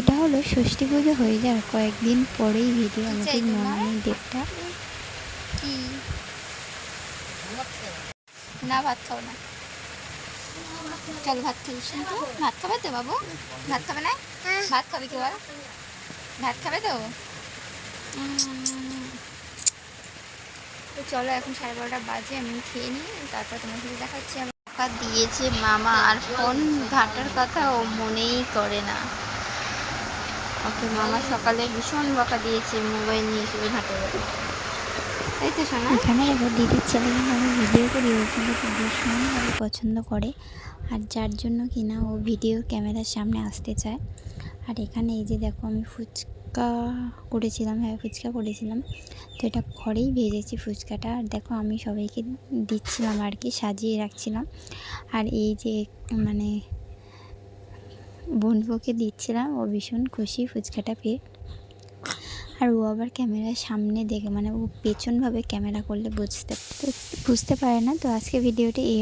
এটা হলো ষষ্ঠী পুজো হয়ে যাওয়ার কয়েকদিন পরেই ভিডিও আমি চাই ঠিক তোমার? নেই ডেটটা কি? না ভাত খাব না। চলো ভাত শুনতো? ভাত খাবে তো বাবু? ভাত খাবে না? ভাত খাবে কি বল? ভাত খাবে তো? তো চলো এখন সাড়ে বারোটা বাজে আমি খেয়ে নিই। তারপর তোমার সাথে দেখাচ্ছি। আমার দিয়েছে মামা আর ফোন। ঘাটার কথা ও মনেই করে না। ওকে, মামা সকালে ভীষণ বকা দিয়েছে মোবাইল নিয়ে শুধু ঘাটে। তাই তো শোনা এখানে দেখো, দিদির ছেলে কিন্তু আমি ভিডিও করি, ও কিন্তু ভীষণভাবে পছন্দ করে। আর যার জন্য কিনা ও ভিডিও ক্যামেরার সামনে আসতে চায়। আর এখানে এই যে দেখো, আমি ফুচকা করেছিলাম হ্যাঁ ফুচকা করেছিলাম। তো এটা ঘরেই ভেজেছি ফুচকাটা। আর দেখো, আমি সবাইকে দিচ্ছিলাম আর কি, সাজিয়ে রাখছিলাম। আর এই যে মানে বোনপোকে দিচ্ছিলাম, ও ভীষণ খুশি ফুচকাটা পেয়ে। আর ও আবার ক্যামেরার সামনে দেখে মানে ও পেছনভাবে ক্যামেরা করলে বুঝতে বুঝতে পারে না। তো আজকে ভিডিওটি এই